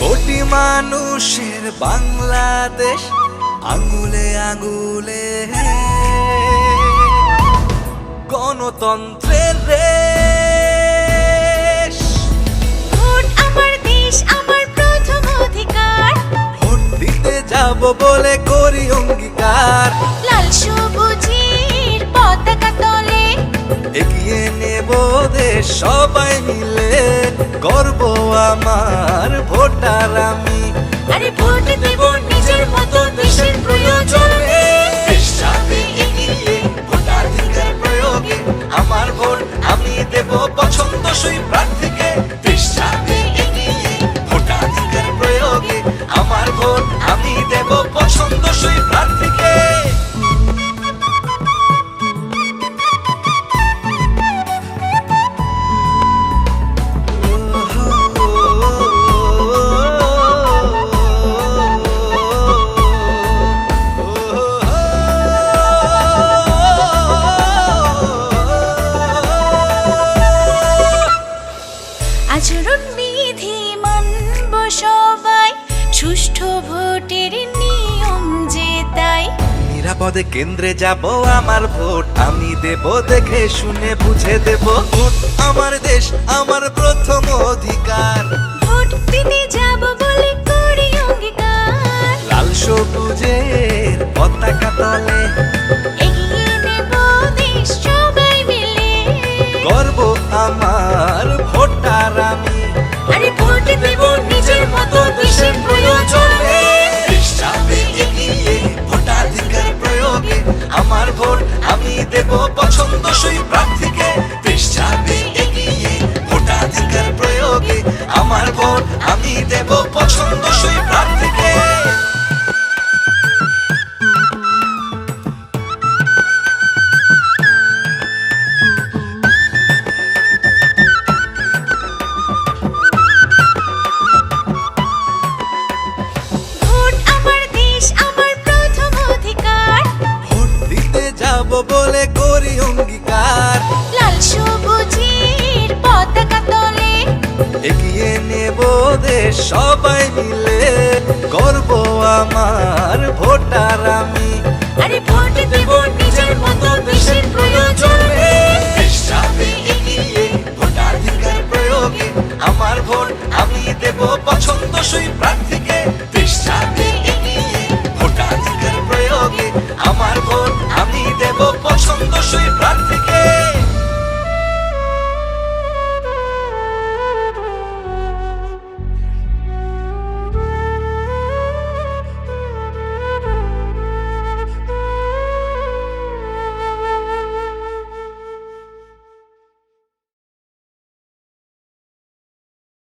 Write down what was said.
কোটি মানুষের বাংলাদেশ আঙুলে আঙুলে। গণতন্ত্রের রেশ। ভোট আমার দেশ আমার প্রথম অধিকার। ভোট দিতে যাব বলে গর্ব আমার ভোটার আমি। আরে ভোট দেব নিজের মতো দেশের প্রয়োজনে। আমার ভোট আমি দেব পছন্দসই আচরণ বিধি মানব সবাই সুষ্ঠু ভোটের নিয়ম যে তাই। নিরাপদে কেন্দ্রে যাব আমার ভোট আমি দেব দেখে শুনে বুঝে দেব। ভোট আমার দেশ আমার প্রথম অধিকার। ভোট দিতে যাব বলে করি অঙ্গীকার। লাল সবুজের পতাকা তলে করি অঙ্গীকার। লাল সবুজের পতাকা তলে। এগিয়ে নেব দেশ সবাই মিলে। গর্ব আমার ভোটার আমি। আরে ভোট দেব নিজের মতো দেশের প্রয়োজনে। দেশ যাবে এগিয়ে ভোটাধিকার প্রয়োগে। আমার ভোট আমি দেব পছন্দসই প্রার্থীকে। এগিয়ে ভোটাধিকার প্রয়োগে। আমার ভোট আমি দেব